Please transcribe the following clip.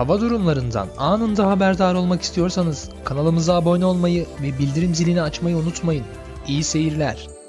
Hava durumlarından anında haberdar olmak istiyorsanız kanalımıza abone olmayı ve bildirim zilini açmayı unutmayın. İyi seyirler.